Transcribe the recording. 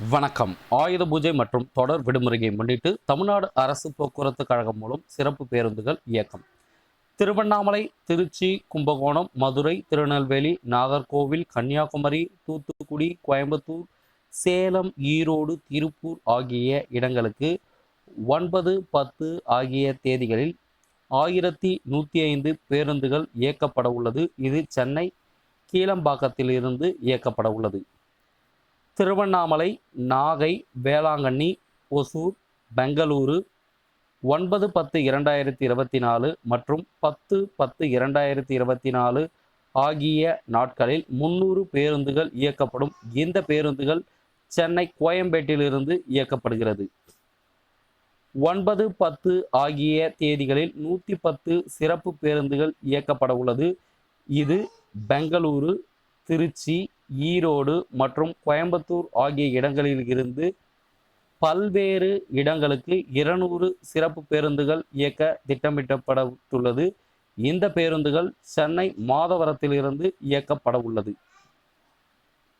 வணக்கம். ஆயுத பூஜை மற்றும் தொடர் விடுமுறையை முன்னிட்டு தமிழ்நாடு அரசு போக்குவரத்து கழகம் மூலம் சிறப்பு பேருந்துகள் இயக்கம். திருவண்ணாமலை திருச்சி கும்பகோணம் மதுரை திருநெல்வேலி நாகர்கோவில் கன்னியாகுமரி தூத்துக்குடி கோயம்புத்தூர் சேலம் ஈரோடு திருப்பூர் ஆகிய இடங்களுக்கு ஒன்பது பத்து ஆகிய தேதிகளில் ஆயிரத்தி நூற்றி ஐந்து பேருந்துகள் இயக்கப்பட உள்ளது. இது சென்னை கீழம்பாக்கத்திலிருந்து இயக்கப்பட உள்ளது. திருவண்ணாமலை நாகை வேளாங்கண்ணி ஒசூர் பெங்களூரு ஒன்பது பத்து இரண்டாயிரத்தி இருபத்தி நாலு மற்றும் பத்து பத்து இரண்டாயிரத்தி இருபத்தி நாலு ஆகிய நாட்களில் முன்னூறு பேருந்துகள் இயக்கப்படும். இந்த பேருந்துகள் சென்னை கோயம்பேட்டிலிருந்து இயக்கப்படுகிறது. ஒன்பது பத்து ஆகிய தேதிகளில் நூற்றி பத்து சிறப்பு பேருந்துகள் இயக்கப்பட உள்ளது. இது பெங்களூரு திருச்சி ஈரோடு மற்றும் கோயம்புத்தூர் ஆகிய இடங்களில் இருந்து பல்வேறு இடங்களுக்கு இருநூறு சிறப்பு பேருந்துகள் இயக்க திட்டமிட்டப்பட்டுள்ளது இந்த பேருந்துகள் சென்னை மாதவரத்திலிருந்து இயக்கப்பட உள்ளது